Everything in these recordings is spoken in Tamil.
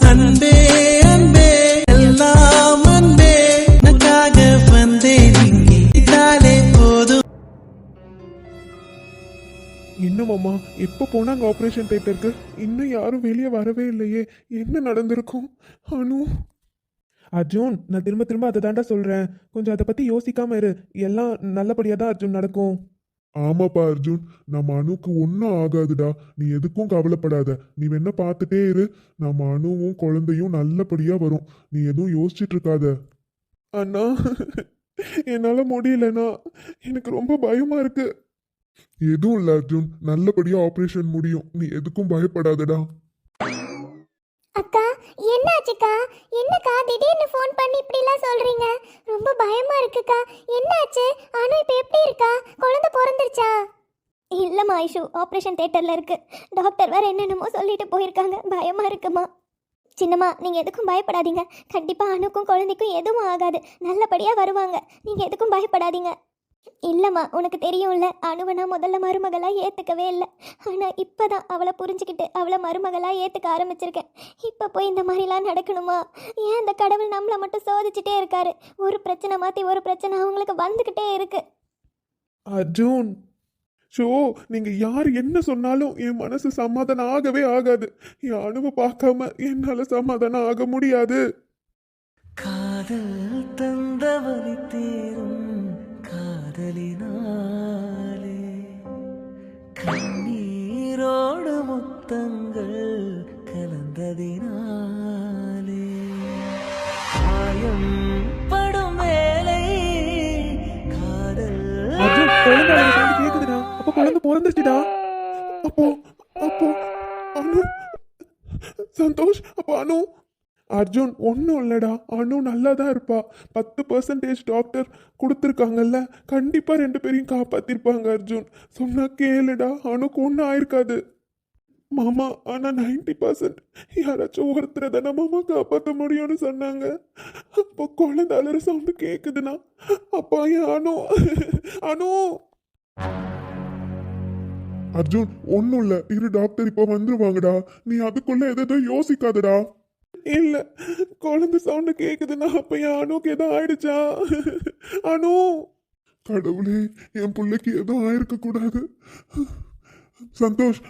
அன்பே அன்பே எல்லாம் அன்பே. உனக்காக வந்தேன் இங்கே. இதாலே போதும். இன்னும் அம்மா எப்போ போனாங்க ஆப்ரேஷன் தேட்டருக்கு இன்னும் யாரும் வெளியே வரவே இல்லையே. என்ன நடந்திருக்கும்? அனு. அர்ஜுன் நான் திரும்ப திரும்ப அதை தாண்டா சொல்கிறேன் கொஞ்சம் அதை பற்றி யோசிக்காம இரு. எல்லாம் நல்லபடியாக தான் அர்ஜுன் நடக்கும். ஆமாப்பா அர்ஜுன். நம்ம அணுக்கு ஒன்றும் ஆகாதுடா. நீ எதுக்கும் கவலைப்படாத. நீ வேணா பார்த்துட்டே இரு. நம்ம அணுவும் குழந்தையும் நல்லபடியா வரும். நீ எதுவும் யோசிச்சுட்டு இருக்காத. அண்ணா என்னால் முடியலண்ணா எனக்கு ரொம்ப பயமா இருக்கு. எதுவும் இல்லை அர்ஜுன். நல்லபடியா ஆப்ரேஷன் முடியும். நீ எதுக்கும் பயப்படாதடா. அக்கா என்னாச்சுக்கா? என்னக்கா? திடீர்னு ஃபோன் பண்ணி இப்படிலாம் சொல்றீங்க. ரொம்ப பயமா இருக்குக்கா. என்னாச்சு? அனு இப்போ எப்படி இருக்கா? குழந்தை பிறந்துருச்சா? இல்லைம்மா ஐஷு ஆப்ரேஷன் தேட்டரில் இருக்கு. டாக்டர் வேற என்னென்னமோ சொல்லிட்டு போயிருக்காங்க. பயமா இருக்குமா? சின்னம்மா நீங்கள் எதுக்கும் பயப்படாதீங்க. கண்டிப்பாக அணுக்கும் குழந்தைக்கும் எதுவும் ஆகாது. நல்லபடியாக வருவாங்க. நீங்கள் எதுக்கும் பயப்படாதீங்க. இல்லைம்மா உனக்கு தெரியும்ல அணுவை நான் முதல்ல மருமகளாக ஏற்றுக்கவே இல்லை. ஆனால் இப்போ தான் அவளை புரிஞ்சுக்கிட்டு அவளை மருமகளாக ஏற்றுக்க ஆரம்பிச்சிருக்கேன். இப்போ போய் இந்த மாதிரிலாம் நடக்கணுமா? ஏன் இந்த கடவுள் நம்மளை மட்டும் சோதிச்சுட்டே இருக்காரு? ஒரு பிரச்சனை மாற்றி ஒரு பிரச்சனை அவங்களுக்கு வந்துக்கிட்டே இருக்கு. அர்ஜுன் ஷோ நீங்க யார் என்ன சொன்னாலும் என் மனசு சமாதானம் ஆகவே ஆகாது. என் அணுவை பார்க்காம என்னால சமாதானம் ஆக முடியாது. காதல் தந்தவனை தேரும் காதலினாலே கண்ணீரோடு முத்தங்கள் கலந்ததினாலே காயம் படும் வேலை காதல் அர்ஜுன் கேக்குதுடா. அப்போ குழந்தை பிறந்துச்சுடா அப்போ அப்போ அனு சந்தோஷ் அப்போ அனு. அர்ஜுன் ஒன்றும் இல்லைடா. அனு நல்லா தான் இருப்பா. பத்து பர்சன்டேஜ் டாக்டர் கொடுத்துருக்காங்கல்ல. கண்டிப்பாக ரெண்டு பேரையும் காப்பாற்றிருப்பாங்க அர்ஜுன். சொன்னால் கேளுடா. அணுக்கு ஒன்றும் ஆயிருக்காது. மாமா ஆனால் நைன்டி பர்சன்ட் யாராச்சும் ஒருத்தரை தானே மாமா காப்பாற்ற முடியும்னு சொன்னாங்க. அப்போ குழந்தை அலற சவுண்டு கேட்குதுண்ணா அப்பா ஏன் அனு? அனு! அர்ஜுன் ஒன்றும் இல்லை. இரு டாக்டர் இப்போ வந்துருவாங்கடா. நீ அதுக்குள்ளே எதோ யோசிக்காதடா. இல்ல. குழந்தை சவுண்டு கேக்குதுன்னா அப்ப என் அணுக்கு ஏதோ ஆயிடுச்சா? அனு! கடவுளே என் பிள்ளைக்கு எதுவும் ஆயிருக்க கூடாது. சந்தோஷ்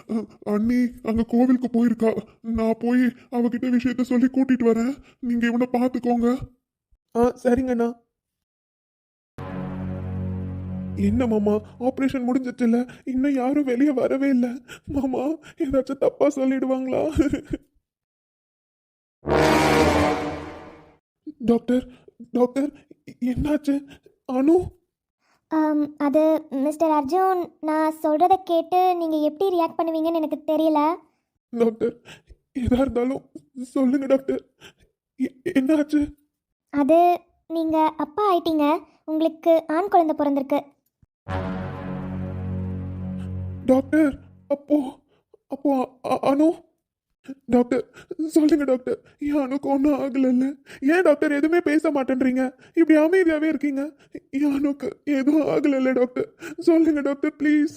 அண்ணி அங்க கோவிலுக்கு போயிருக்கா. நான் போய் அவகிட்ட விஷயத்த சொல்லி கூட்டிட்டு வரேன். நீங்க இவனை பார்த்துக்கோங்க ஆ சரிங்கண்ணா என்ன மாமா ஆப்ரேஷன் முடிஞ்சிச்சுல. இன்னும் யாரும் வெளியே வரவே இல்லை. மாமா ஏதாச்சும் தப்பா சொல்லிடுவாங்களா? டாக்டர் டாக்டர் என்னாச்சு? அனு? அது மிஸ்டர் அர்ஜுன் நான் சொல்கிறத கேட்டு நீங்கள் எப்படி ரியாக்ட் பண்ணுவீங்கன்னு எனக்கு தெரியல. டாக்டர் எதா இருந்தாலும் சொல்லுங்க டாக்டர். என்னாச்சு? அது நீங்கள் அப்பா ஆயிட்டீங்க. உங்களுக்கு ஆண் குழந்தை பிறந்திருக்கு. டாக்டர் அப்போ அப்போ அனு? டாக்டர் சொல்லுங்க டாக்டர். ஏன் அனுக்கு ஒன்றும் ஆகலைல்ல. ஏன் டாக்டர் எதுவுமே பேச மாட்டேன்றீங்க? இப்படி அமைதியாகவே இருக்கீங்க? ஏன் அனுக்கு எதுவும் ஆகலைல்ல டாக்டர். சொல்லுங்க டாக்டர் ப்ளீஸ்.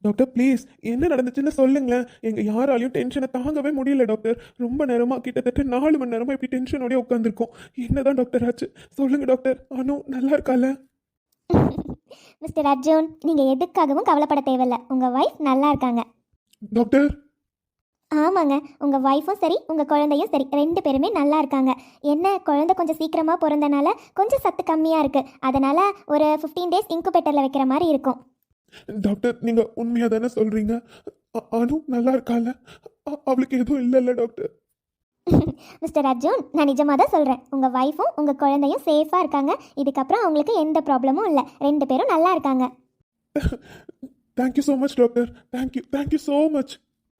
Doctor please. என்ன நடந்துச்சுன்னு சொல்லுங்களேன். எங்கள் யாராலையும் டென்ஷனை தாங்கவே முடியல டாக்டர். ரொம்ப நேரமாக கிட்டத்தட்ட நாலு மணி நேரமாக இப்படி டென்ஷனோடய உட்காந்துருக்கோம் என்னதான் டாக்டர் ஆச்சு? சொல்லுங்க டாக்டர். அனு நல்லா இருக்கால மிஸ்டர் அர்ஜுன் நீங்கள் எதுக்காகவும் கவலைப்பட தேவையில்ல. உங்கள் ஒய்ஃப் நல்லா இருக்காங்க. டாக்டர் ஆமாங்க. உங்கள் ஒய்ஃபும் சரி உங்கள் குழந்தையும் சரி. ரெண்டு பேருமே நல்லா இருக்காங்க. என்ன குழந்தை கொஞ்சம் சீக்கிரமாக பிறந்தனால கொஞ்சம் சத்து கம்மியாக இருக்குது அதனால் ஒரு ஃபிஃப்டீன் டேஸ் இன்குபேட்டரில் வைக்கிற மாதிரி இருக்கும். டாக்டர் நீங்க உண்மையா தானே சொல்றீங்க? அ- அனு நல்லா இருக்கால? அவளுக்கு எதுவும் இல்லைல்ல டாக்டர் மிஸ்டர் அர்ஜுன் நான் நிஜமாக தான் சொல்கிறேன் உங்கள் ஒய்ஃபும் உங்கள் குழந்தையும் சேஃபாக இருக்காங்க. இதுக்கப்புறம் அவங்களுக்கு எந்த ப்ராப்ளமும் இல்லை. ரெண்டு பேரும் நல்லா இருக்காங்க. Thank you so much doctor thank you thank you so much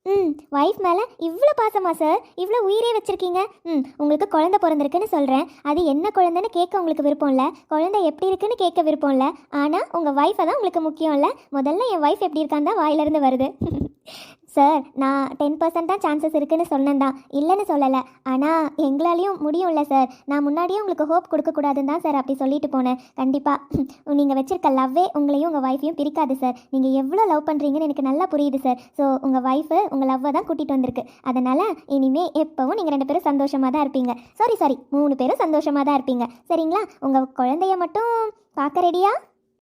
ம் ஒய்ஃப் மேலே இவ்வளோ பாசமா சார் இவ்வளோ உயிரே வச்சுருக்கீங்க? ம் உங்களுக்கு குழந்த பிறந்திருக்குன்னு சொல்கிறேன் அது என்ன குழந்தைன்னு கேட்க உங்களுக்கு விருப்பம் இல்லை குழந்தை எப்படி இருக்குன்னு கேட்க விருப்பம் இல்லை ஆனால் உங்கள் ஒய்ஃபை தான் உங்களுக்கு முக்கியம் இல்லை முதல்ல என் ஒய்ஃப் எப்படி இருக்கான்னு தான் வாயிலிருந்து வருது. சார் நான் டென் பர்சன்ட் தான் சான்சஸ் இருக்குன்னு சொன்னேன்தான் இல்லைன்னு சொல்லலை. ஆனால் எங்களாலையும் முடியும்ல சார். நான் முன்னாடியே உங்களுக்கு ஹோப் கொடுக்கக்கூடாதுன்னு தான் சார் அப்படி சொல்லிட்டு போனேன். கண்டிப்பாக நீங்கள் வச்சிருக்க லவ்வே உங்களையும் உங்கள் ஒய்ஃபையும் பிரிக்காது சார். நீங்கள் எவ்வளோ லவ் பண்ணுறீங்கன்னு எனக்கு நல்லா புரியுது சார். ஸோ உங்கள் ஒய்ஃபு உங்கள் லவ்வை தான் கூட்டிகிட்டு வந்திருக்கு. அதனால் இனிமேல் எப்போவும் நீங்கள் ரெண்டு பேரும் சந்தோஷமாக தான் இருப்பீங்க. சாரி சாரி மூணு பேரும் சந்தோஷமாக தான் இருப்பீங்க. சரிங்களா? உங்கள் குழந்தைய மட்டும் பார்க்க ரெடியா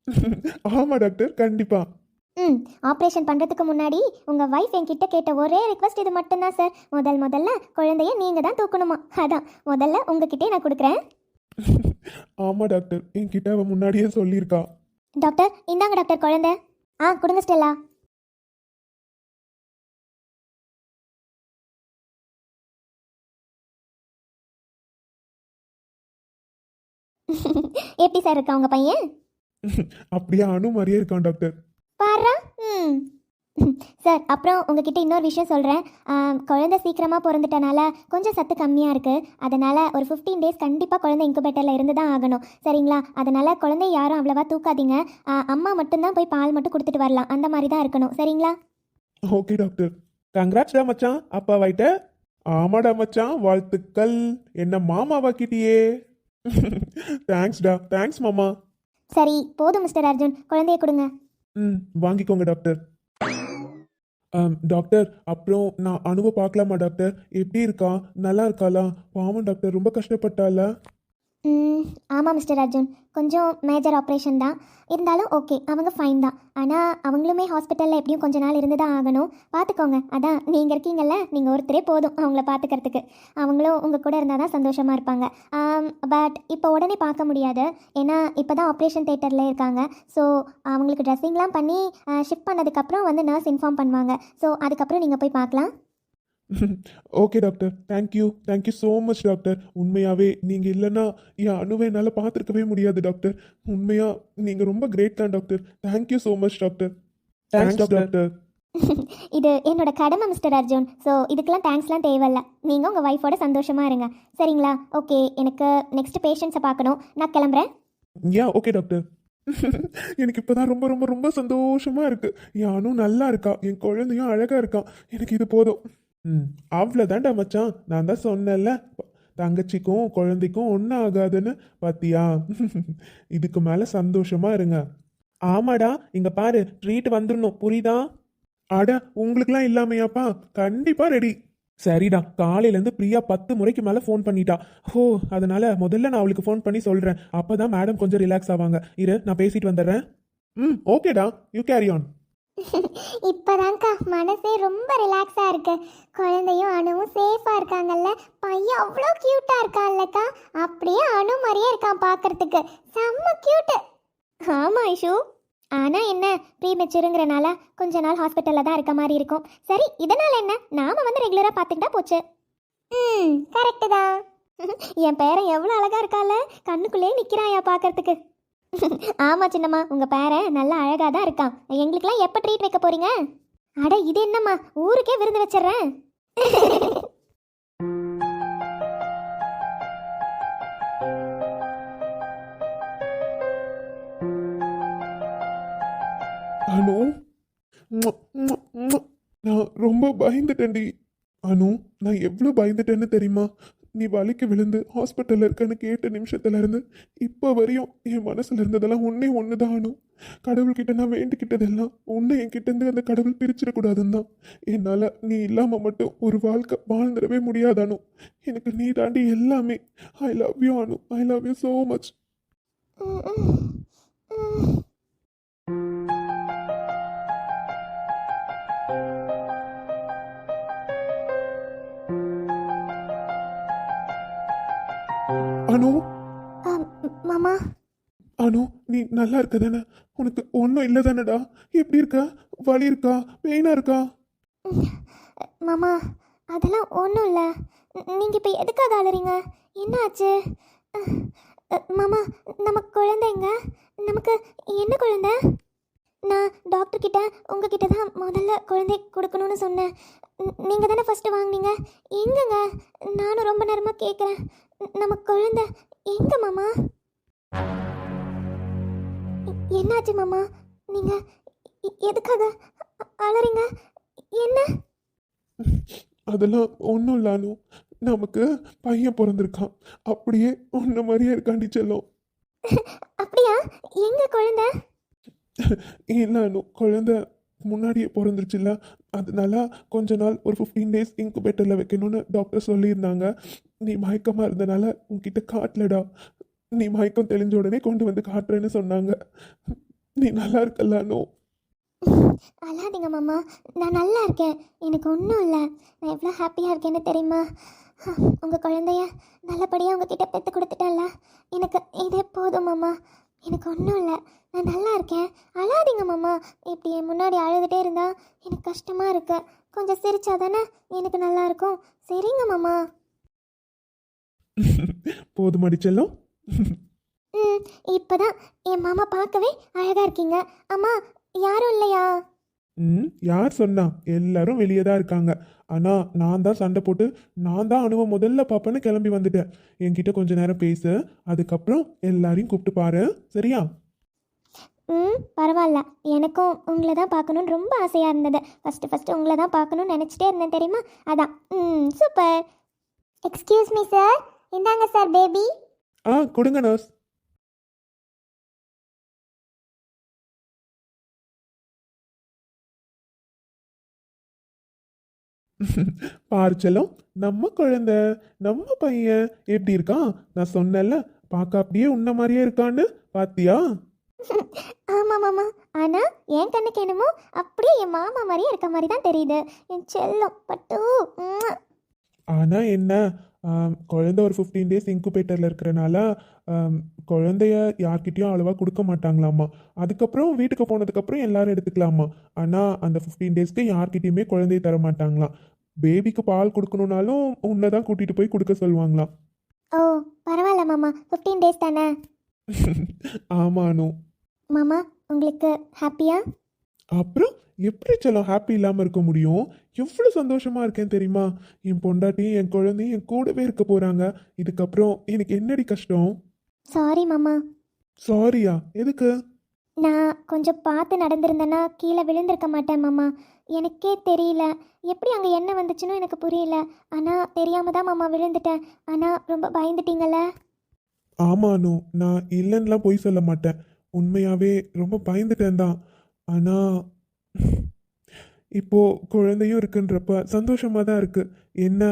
ஆமாம் டாக்டர் கண்டிப்பாக ம் ஆப்ரேஷன் பண்ணுறதுக்கு முன்னாடி உங்கள் ஒய்ஃப் என்கிட்ட கேட்ட ஒரே ரிக்வஸ்ட் இது மட்டும்தான் சார் முதல் முதல்ல குழந்தைய நீங்கள் தான் தூக்கணுமா? அதான் முதல்ல உங்ககிட்டே நான் கொடுக்குறேன். ஆமா டாக்டர் என்கிட்ட அவ முன்னாடியே சொல்லியிருக்கா. டாக்டர் இந்தாங்க டாக்டர் குழந்தை. ஆ கொடுங்க ஸ்டெல்லா. எப்படி சார் இருக்கா உங்கள் பையன்? அப்படியே அணு மாதிரியே இருக்கான் டாக்டர் பாரா ம். சார் அப்புறம் உங்ககிட்ட இன்னொரு விஷயம் சொல்கிறேன் குழந்தை சீக்கிரமாக பிறந்துட்டனால கொஞ்சம் சத்து கம்மியாக இருக்குது அதனால் ஒரு ஃபிஃப்டீன் டேஸ் கண்டிப்பாக குழந்தை இன்குபேட்டரில் இருந்து தான் ஆகணும். சரிங்களா? அதனால் குழந்தைய யாரும் அவ்வளோவா தூக்காதீங்க. அம்மா மட்டும்தான் போய் பால் மட்டும் கொடுத்துட்டு வரலாம். அந்த மாதிரி தான் இருக்கணும். சரிங்களா? Okay doctor. கங்க்ராட்ஸ்டா மச்சான். அப்பா வாயிட்ட. ஆமாடா மச்சான். வாழ்த்துக்கள். என்ன மாமாவாக்கிட்டியே தேங்க்ஸ்டா தேங்க்ஸ் மாமா. சரி போதும் மிஸ்டர் அர்ஜுன். குழந்தைய கொடுங்க. ம். வாங்கிக்கோங்க டாக்டர். டாக்டர் அப்புறம் நான் அனுபவம் பார்க்கலாமா டாக்டர்? எப்படி இருக்கா? நல்லா இருக்காளா? பாவம் டாக்டர் ரொம்ப கஷ்டப்பட்டால ஆமாம் மிஸ்டர் அர்ஜுன். கொஞ்சம் மேஜர் ஆப்ரேஷன் தான். இருந்தாலும் ஓகே அவங்க ஃபைன் தான். ஆனால் அவங்களுமே ஹாஸ்பிட்டலில் எப்படியும் கொஞ்ச நாள் இருந்து தான் ஆகணும். பார்த்துக்கோங்க அதான் நீங்கள் இருக்கீங்கல்ல நீங்கள் ஒருத்தரே போதும் அவங்கள பார்த்துக்கிறதுக்கு அவங்களும் உங்கள் கூட இருந்தால் தான் சந்தோஷமாக இருப்பாங்க. பட் இப்போ உடனே பார்க்க முடியாது. ஏன்னா இப்போ தான் ஆப்ரேஷன் தேட்டரில் இருக்காங்க. ஸோ அவங்களுக்கு ட்ரெஸ்ஸிங்லாம் பண்ணி ஷிஃப்ட் பண்ணதுக்கப்புறம் வந்து நர்ஸ் இன்ஃபார்ம் பண்ணுவாங்க. ஸோ அதுக்கப்புறம் நீங்கள் போய் பார்க்கலாம். Okay doctor thank you thank you so much doctor உண்மையாகவே நீங்கள் இல்லைன்னா என் அணுவை என்னால் பார்த்துருக்கவே முடியாது டாக்டர் உண்மையாக நீங்கள் ரொம்ப கிரேட் தான் doctor thank you so much doctor thanks doctor இது என்னோட கடமை மிஸ்டர் அர்ஜுன். ஸோ இதுக்கெல்லாம் தேங்க்ஸ்லாம் தேவையில்ல. நீங்கள் உங்கள் ஒய்ஃபோட சந்தோஷமாக இருங்க. சரிங்களா? ஓகே எனக்கு நெக்ஸ்ட் பேஷண்ட்ஸை பார்க்கணும். நான் கிளம்புறேன். யா ஓகே டாக்டர் எனக்கு இப்போதான் ரொம்ப ரொம்ப ரொம்ப சந்தோஷமா இருக்கு. என் அணு நல்லா இருக்கா? என் குழந்தையும் அழகா இருக்கான் எனக்கு இது போதும். ம். அவ்வளோதான்டா மச்சான். நான் தான் சொன்னேன்ல தங்கச்சிக்கும் குழந்தைக்கும் ஒன்றும் ஆகாதுன்னு பாத்தியா? இதுக்கு மேலே சந்தோஷமா இருங்க. ஆமாடா இங்கே பாரு ட்ரீட் வந்துடணும் புரியுதா? அட உங்களுக்குலாம் இல்லாமையாப்பா? கண்டிப்பாக ரெடி சரிடா காலையிலேருந்து பிரியா பத்து முறைக்கு மேலே ஃபோன் பண்ணிட்டா. ஓ அதனால முதல்ல நான் அவளுக்கு ஃபோன் பண்ணி சொல்கிறேன் அப்போ தான் மேடம் கொஞ்சம் ரிலாக்ஸ் ஆவாங்க. இரு நான் பேசிட்டு வந்துடுறேன். ம் ஓகேடா யூ கேரி ஆன் இப்போதான்க்கா. மனசே ரொம்ப ரிலாக்ஸாக இருக்கு. குழந்தையும் அணுவும் சேஃபாக இருக்காங்கல்ல. பையன் அவ்வளோ க்யூட்டாக இருக்கான்லக்கா. அப்படியே அணு மாதிரியே இருக்கான் பார்க்கறதுக்கு செம்ம க்யூட்டு ஆமாம் ஐஷு. ஆனால் என்ன ப்ரீ மெச்சூருங்கிறனால கொஞ்ச நாள் ஹாஸ்பிட்டலில் தான் இருக்க மாதிரி இருக்கும். சரி இதனால் என்ன? நாம வந்து ரெகுலராக பார்த்துக்கிட்டா போச்சு. ம் கரெக்டு தான். என் பேரன் எவ்வளோ அழகாக இருக்கால கண்ணுக்குள்ளே நிற்கிறாயா பார்க்கறதுக்கு ஆமா சின்னம்மா உங்க பேரன் நல்லா அழகா தான் இருக்கான். எங்களுக்கெல்லாம் எப்ப ட்ரீட் வைக்க போறீங்க? அட இது என்னம்மா ஊருக்கே விருந்து வச்சிடுறேன். அனு? நான் ரொம்ப பயந்துட்டேன்டி. அனு நான் எவ்வளோ பயந்துட்டேன்னு தெரியுமா? நீ வலிக்கு விழுந்து ஹாஸ்பிட்டலில் இருக்கன்னு கேட்ட நிமிஷத்துலேருந்து இப்போ வரையும் என் மனசில் இருந்ததெல்லாம் ஒன்றே ஒன்று தான் அனு கடவுள்கிட்ட நான் வேண்டிக்கிட்டதெல்லாம் உன்னை என்கிட்டேருந்து அந்த கடவுள் பிரிச்சிடக்கூடாதுன்னு தான். என்னால் நீ இல்லாமல் மட்டும் ஒரு வாழ்க்கை வாழ்ந்துடவே முடியாது அனு எனக்கு நீ தாண்டி எல்லாமே I love you Anu. I love you so much Anu? மாமா? அனு நீ நல்லா இருக்க தானே? உனக்கு ஒன்றும் இல்லை தானடா? எப்படி இருக்கா? வலி இருக்கா? பெயினா இருக்கா? மாமா அதெல்லாம் ஒன்றும் இல்லை. நீங்கள் இப்போ எதுக்காக அழுறீங்க? என்ன ஆச்சு மாமா நம்ம குழந்தைங்க நமக்கு என்ன குழந்தை? நான் டாக்டர் கிட்ட உங்ககிட்ட தான் முதல்ல குழந்தை கொடுக்கணும்னு சொன்னேன். நீங்கள் தானே ஃபஸ்ட்டு வாங்குனீங்க? எங்கங்க? நானும் ரொம்ப நேரமாக கேட்குறேன் நம்ம குழந்தை எங்க மாமா? என்னாச்சு மாமா? நீங்கள் எதுக்காக அ- அழறீங்க என்ன? அதெல்லாம் ஒன்றும் இல்லை அனு. நமக்கு பையன் பிறந்திருக்கான். அப்படியே உன்ன மாதிரியே இருக்காண்டி செல்லம். அப்படியா? எங்க குழந்தை? இல்லை அனு குழந்தை முன்னாடியே பிறந்துருச்சுல்ல? அதனால கொஞ்ச நாள் ஒரு ஃபிஃப்டீன் டேஸ் இன்குபேட்டரில் வைக்கணும்னு டாக்டர் சொல்லியிருந்தாங்க. நீ மயக்கமாக இருந்தனால உன்கிட்ட காட்டலடா. நீ மயக்கம் தெளிஞ்ச உடனே கொண்டு வந்து காட்டுறேன்னு சொன்னாங்க. நீ நல்லா இருக்கலானோ அழாதீங்க மாமா. நான் நல்லா இருக்கேன். எனக்கு ஒன்றும் இல்லை. நான் எவ்வளோ ஹாப்பியாக இருக்கேன்னு தெரியுமா? உங்கள் குழந்தைய நல்லபடியாக உங்ககிட்ட பெற்று கொடுத்துட்டல எனக்கு இதே போதும் மாமா. எனக்கு ஒன்றும் இல்லை. நான் நல்லா இருக்கேன். அழாதீங்க மாமா. இப்படி என் முன்னாடி அழுதுகிட்டே இருந்தா எனக்கு கஷ்டமாக இருக்கு. கொஞ்சம் சிரிச்சா தானே எனக்கு நல்லா இருக்கும். சரிங்க மாமா. போதுமாடி செல்லம். ம் இப்போதான் என் மாமா பார்க்கவே அழகாக இருக்கீங்க. அம்மா யாரும் இல்லையா? ம் யார் சொன்னா? எல்லாரும் வெளியே தான் இருக்காங்க. ஆனா நான் தான் சண்டை போட்டு நான் தான் அணுவை முதல்ல பார்ப்பேன்னு கிளம்பி வந்துட்டேன். என்கிட்ட கொஞ்ச நேரம் பேசு. அதுக்கப்புறம் எல்லாரையும் கூப்பிட்டு பாரு. சரியா? ம் பரவாயில்ல. எனக்கும் உங்களை தான் பார்க்கணுன்னு ரொம்ப ஆசையாக இருந்தது. ஃபஸ்ட்டு ஃபஸ்ட்டு உங்களை தான் பார்க்கணுன்னு நினச்சிட்டே இருந்தேன் தெரியுமா? அதான். ம் சூப்பர் எக்ஸ்கியூஸ் மீ சார் இந்தாங்க சார் பேபி ஆ கொடுங்க நர்ஸ் பாரு செல்லம் நம்ம குழந்தை நம்ம பையன் எப்படி இருக்கான்? நான் சொன்னேன்ல பார்க்க அப்படியே உன்ன மாதிரியே இருக்கான்னு பாத்தியா? ஆமாம் மாமா ஆனால் என் கண்ணுக்கு என்னமோ அப்படியே என் மாமா மாதிரியே இருக்க மாதிரி தான் தெரியுது. என் செல்லம் பட்டு. ஆனா என்ன ஆம், குழந்தை ஒரு ஃபிஃப்டீன் டேஸ் இன்குபேட்டரில் இருக்கிறனால குழந்தைய யார்கிட்டயும் அளவாக கொடுக்க மாட்டாங்களாமா அதுக்கப்புறம் வீட்டுக்கு போனதுக்கப்புறம் எல்லாரும் எடுத்துக்கலாமா ஆனால் அந்த ஃபிஃப்டீன் டேஸ்க்கு யார்கிட்டயுமே குழந்தைய தர மாட்டாங்களாம். பேபிக்கு பால் கொடுக்கணுன்னாலும் உன்னை தான் கூட்டிகிட்டு போய் கொடுக்க சொல்லுவாங்களாம். ஓ பரவாயில்ல மாமா. ஃபிஃப்டீன் டேஸ் தானே? ஆமானு மாமா உங்களுக்கு ஹாப்பியா? அப்புறம் எப்படி செல்லம் ஹாப்பி இல்லாமல் இருக்க முடியும்? எவ்வளோ சந்தோஷமா இருக்கேன் தெரியுமா? என் பொண்டாட்டியும் என் குழந்தையும் என் கூடவே இருக்க போகிறாங்க இதுக்கப்புறம் எனக்கு என்னடி கஷ்டம்? சாரி மாமா. சாரியா எதுக்கு? நான் கொஞ்சம் பார்த்து நடந்திருந்தேன்னா கீழே விழுந்திருக்க மாட்டேன் மாமா. எனக்கே தெரியல. எப்படி அங்கே என்ன வந்துச்சுன்னு எனக்கு புரியல. ஆனால் தெரியாம தான் மாமா விழுந்துட்டேன். ஆனால் ரொம்ப பயந்துட்டீங்கல்ல? ஆமானு நான் இல்லைன்னுலாம் பொய் சொல்ல மாட்டேன். உண்மையாகவே ரொம்ப பயந்துட்டேன் தான். ஆனால் இப்போ குழந்தையும் இருக்குன்றப்ப சந்தோஷமாக தான் இருக்கு. என்ன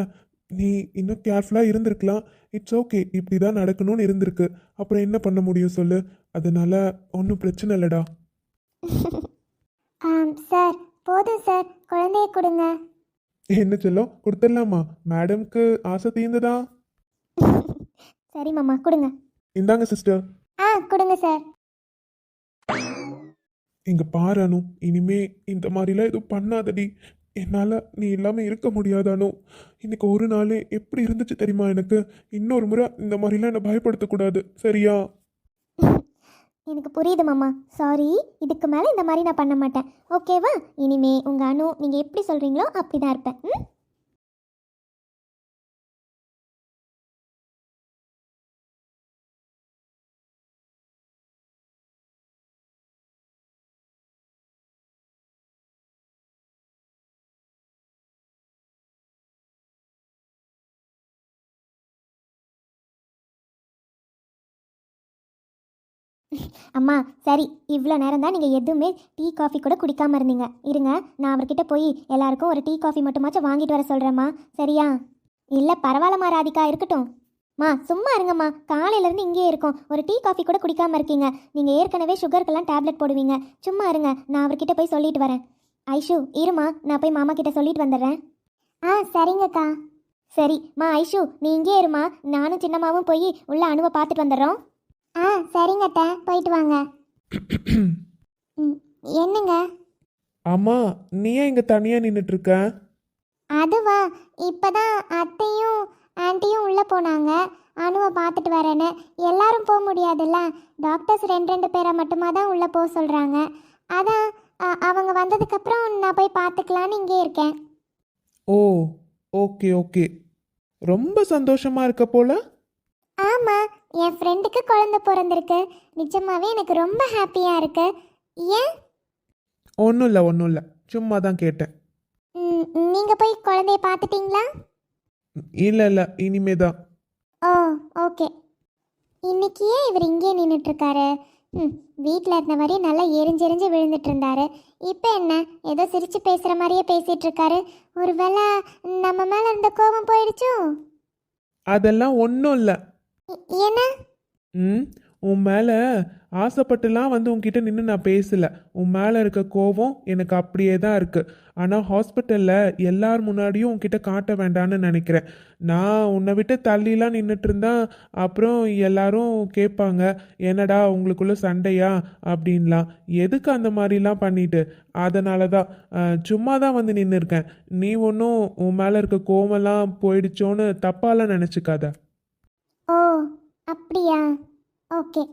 நீ இன்னும் கேர்ஃபுல்லாக இருந்திருக்கலாம். இட்ஸ் ஓகே இப்படி தான் நடக்கணும்னு இருந்திருக்கு. அப்புறம் என்ன பண்ண முடியும் சொல்லு? அதனால ஒன்றும் பிரச்சனை இல்லைடா. சார் போதும் சார். குழந்தைய கொடுங்க. என்ன செல்லம்? கொடுத்துடலாமா? மேடம்க்கு ஆசை தீர்ந்ததா? சரி மாமா கொடுங்க. இந்தாங்க சிஸ்டர். ஆ கொடுங்க சார். இங்கே பாரு இனிமே இந்த மாதிரிலாம் எதுவும் பண்ணாதடி. என்னால் நீ இல்லாமல் இருக்க முடியாதானோ. இன்னைக்கு ஒரு நாள் எப்படி இருந்துச்சு தெரியுமா எனக்கு? இன்னொரு முறை இந்த மாதிரிலாம் என்னை பயப்படுத்தக்கூடாது. சரியா? எனக்கு புரியுது மாமா. சாரி இதுக்கு மேலே இந்த மாதிரி நான் பண்ண மாட்டேன். ஓகேவா இனிமே உங்கள் அணு நீங்கள் எப்படி சொல்கிறீங்களோ அப்படி தான் இருப்பேன். ம்? அம்மா சரி இவ்வளோ நேரம் தான் நீங்கள் எதுவுமே டீ காஃபி கூட குடிக்காமல் இருந்தீங்க. இருங்க நான் அவர்கிட்ட போய் எல்லாருக்கும் ஒரு டீ காஃபி மட்டுமாச்சும் வாங்கிட்டு வர சொல்கிறேம்மா சரியா? இல்லை பரவாயில்லம்மா ராதிகா இருக்கட்டும். மா சும்மா இருங்கம்மா. காலையிலேருந்து இங்கேயே இருக்கோம். ஒரு டீ காஃபி கூட குடிக்காமல் இருக்கீங்க. நீங்கள் ஏற்கனவே சுகருக்கெல்லாம் டேப்லெட் போடுவீங்க. சும்மா இருங்க நான் அவர்கிட்ட போய் சொல்லிட்டு வரேன். ஐஷு இருமா நான் போய் மாமா கிட்ட சொல்லிட்டு வந்துடுறேன். ஆ சரிங்கக்கா. சரி மா ஐஷு நீ இங்கே இருமா. நானும் சின்னம்மாவும் போய் உள்ள அணுவை பார்த்துட்டு வந்துடுறோம். ஆ சரிங்கட்ட போயிட்டு வாங்க. ம், என்னங்க? அம்மா நீ ஏன் இங்கே தனியாக நின்றுட்டு இருக்க அதுவா இப்பதான் அத்தையும் ஆன்ட்டியும் உள்ளே போனாங்க. அணுவை பார்த்துட்டு வரேன்னு. எல்லாரும் போக முடியாதுல்ல? டாக்டர்ஸ் ரெண்டு ரெண்டு பேரை மட்டுமா தான் உள்ளே போக சொல்கிறாங்க அதான் அ, அவங்க வந்ததுக்கப்புறம் நான் போய் பார்த்துக்கலான்னு இங்கே இருக்கேன். Oh okay okay. ரொம்ப சந்தோஷமா இருக்க போல? ஆமாம் என் ஃப்ரெண்டுக்கு குழந்தை பிறந்திருக்கு. நிஜமாவே எனக்கு ரொம்ப ஹாப்பியாக இருக்கு. ஏன்? ஒன்றும் இல்லை ஒன்றும் இல்லை சும்மா தான் கேட்டேன். ம், நீங்க போய் குழந்தைய பார்த்துட்டீங்களா? இல்லை இல்லை. இனிமே தான் ஓ ஓகே. இன்னைக்கு ஏன் இவர் இங்கே நின்றுட்டு இருக்காரு ம் வீட்டில் இருந்த மாதிரி நல்லா எரிஞ்செரிஞ்சு விழுந்துட்டு இருந்தாரு இப்போ என்ன? ஏதோ சிரிச்சு பேசுகிற மாதிரியே பேசிட்டு இருக்காரு ஒருவேளை நம்ம மேலே இருந்த கோபம் போயிடுச்சோ? அதெல்லாம் ஒன்றும் இல்லை என்ன ம் உன் மேலே ஆசைப்பட்டுலாம் வந்து உன்கிட்ட நின்று நான் பேசல. உன் மேலே இருக்க கோவம் எனக்கு அப்படியே தான் இருக்குது ஆனால் ஹாஸ்பிட்டலில் எல்லார் முன்னாடியும் உன்கிட்ட காட்ட வேண்டாம்னு நினைக்கிறேன். நான் உன்னை விட்டு தள்ளிலாம் நின்றுட்டு இருந்தா அப்புறம் எல்லாரும் கேட்பாங்க என்னடா உங்களுக்குள்ள சண்டையா? அப்படின்லாம். எதுக்கு அந்த மாதிரிலாம் பண்ணிட்டு? அதனால தான். சும்மா தான் வந்து நின்று இருக்கேன் நீ ஒன்றும் உன் மேலே இருக்க கோவம்லாம் போயிடுச்சோன்னு தப்பாலாம் நினச்சிக்காத. ஓ அப்படியா? ஓகே.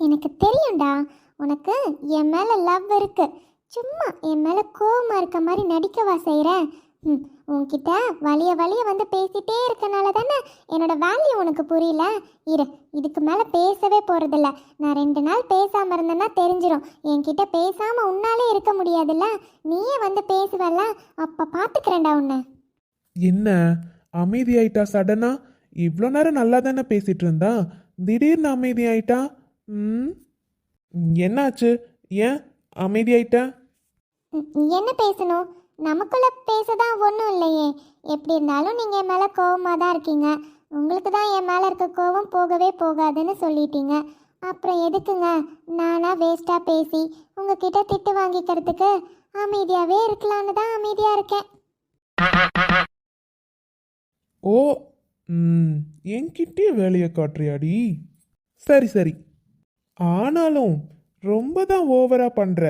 எனக்கு தெரியும்டா. உனக்கு என் மேலே லவ் இருக்கு. சும்மா என் மேலே கோவமா இருக்க மாதிரி நடிக்கவா செய்கிறேன் ம் உன்கிட்ட வழிய வழிய வந்து பேசிட்டே இருக்கனால தானே என்னோட வேல்யூ உனக்கு புரியல? இரு இதுக்கு மேலே பேசவே போகிறதில்ல நான் ரெண்டு நாள் பேசாமல் இருந்தேன்னா தெரிஞ்சிடும் என்கிட்ட பேசாமல் உன்னாலே இருக்க முடியாதுல்ல? நீயே வந்து பேசுவல்ல? அப்போ பார்த்துக்கிறேன்டா உன்னை. என்ன? அமைதியாயிட்டா சடனாக இவ்வளோ நேரம் நல்லா தானே பேசிட்டு இருந்தா திடீர்னு அமைதியாயிட்டா? ம். என்னாச்சு? ஏன் அமைதியாயிட்டா? என்ன பேசணும்? நமக்குள்ள பேசதான் ஒன்றும் இல்லையே. எப்படி இருந்தாலும் நீங்கள் என் மேலே கோவமாக தான் இருக்கீங்க. உங்களுக்கு தான் என் மேலே இருக்க கோவம் போகவே போகாதுன்னு சொல்லிட்டீங்க. அப்புறம் எதுக்குங்க? நானா வேஸ்ட்டாக பேசி உங்ககிட்ட திட்டு வாங்கிக்கிறதுக்கு அமைதியாகவே இருக்கலான்னு தான் அமைதியாக இருக்கேன். ஓ ம் என்கிட்டயே வேலையை காட்டுறியாடி? சரி சரி. ஆனாலும் ரொம்ப தான் ஓவரா பண்ற.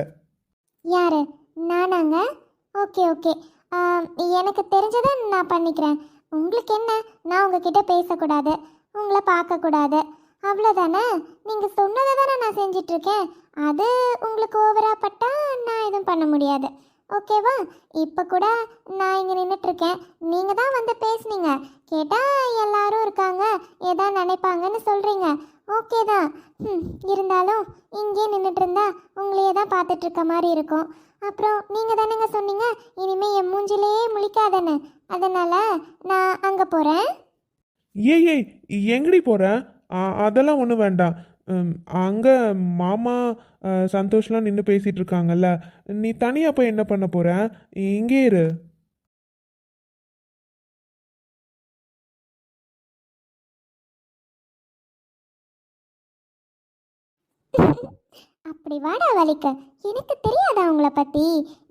யாரு? நானாங்க? Okay okay. எனக்கு தெரிஞ்சதை நான் பண்ணிக்கிறேன். உங்களுக்கு என்ன? நான் உங்ககிட்ட பேசக்கூடாது. உங்களை பார்க்கக்கூடாது. அவ்வளோதானே நீங்கள் சொன்னதை தானே நான் செஞ்சிட்ருக்கேன். அது உங்களுக்கு ஓவரா பட்டா நான் எதுவும் பண்ண முடியாது. ஓகேவா? இப்போ கூட நான் இங்கே நின்றுட்டுருக்கேன் நீங்கள் தான் வந்து பேசுனீங்க. கேட்டால் எல்லாரும் இருக்காங்க. ஏதா நினைப்பாங்கன்னு சொல்கிறீங்க ஓகே தான். ம் இருந்தாலும் இங்கே நின்றுட்டு இருந்தா உங்களையே தான் பார்த்துட்ருக்க மாதிரி இருக்கும். அப்புறம் நீங்கள் தானேங்க சொன்னீங்க. இனிமேல் என் மூஞ்சிலேயே முழிக்காதன்னு. அதனால் நான் அங்கே போகிறேன் ஏய் ஏய் எங்கடி போற? அதெல்லாம் ஒன்றும் வேண்டாம். அங்கே மாமா சந்தோஷ்லாம் நின்று பேசிகிட்டு இருக்காங்கல்ல நீ தனியாக போய் என்ன பண்ண போகிற இங்கே இரு. அப்படி வாடா வலிக்க. எனக்கு தெரியாதா உங்களை பற்றி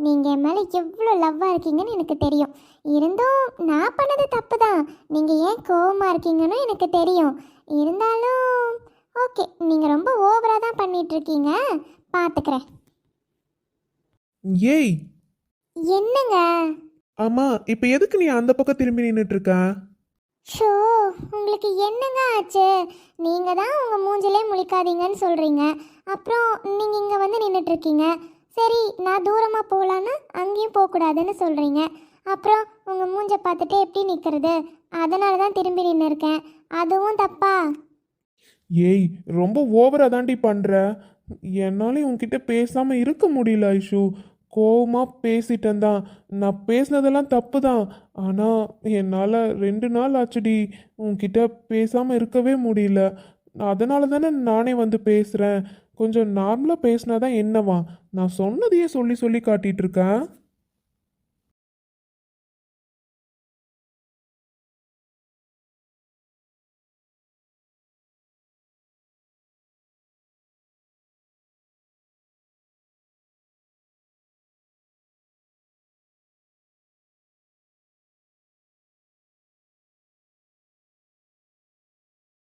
நீங்கள் என் மேலே எவ்வளோ லவ்வாக இருக்கீங்கன்னு எனக்கு தெரியும். இருந்தும் நான் பண்ணது தப்பு தான் நீங்கள் ஏன் கோவமாக இருக்கீங்கன்னு எனக்கு தெரியும். இருந்தாலும் ஓகே நீங்கள் ரொம்ப ஓவராக தான் பண்ணிட்டு இருக்கீங்க பார்த்துக்கிறேன் ஏய்! என்னங்க? ஆமா இப்போ எதுக்கு நீ அந்த பக்கம் திரும்பி இருக்க ஷோ உங்களுக்கு என்னங்க ஆச்சு? நீங்கள் தான் உங்கள் மூஞ்சிலே முழிக்காதீங்கன்னு சொல்கிறீங்க அப்புறம் நீங்கள் இங்கே வந்து நின்றுட்டு இருக்கீங்க சரி நான் தூரமாக போகலான்னா அங்கேயும் போகக்கூடாதுன்னு சொல்கிறீங்க அப்புறம் உங்கள் மூஞ்சை பார்த்துட்டு எப்படி நிற்கிறது அதனால தான் திரும்பி நின்று இருக்கேன் அதுவும் தப்பா? ஏய் ரொம்ப ஓவராக தாண்டி பண்ணுற என்னால உன்கிட்ட பேசாமல் இருக்க முடியல ஐஷு. கோவமாக பேசிட்டேன் தான். நான் பேசினதெல்லாம் தப்பு தான். ஆனால் என்னால் ரெண்டு நாள் ஆச்சுடி. உன்கிட்ட பேசாமல் இருக்கவே முடியல. அதனால தானே நானே வந்து பேசுகிறேன் கொஞ்சம் நார்மலாக பேசினா தான் என்னவா? நான் சொன்னதையே சொல்லி சொல்லி காட்டிகிட்ருக்கேன் இருக்கேன்.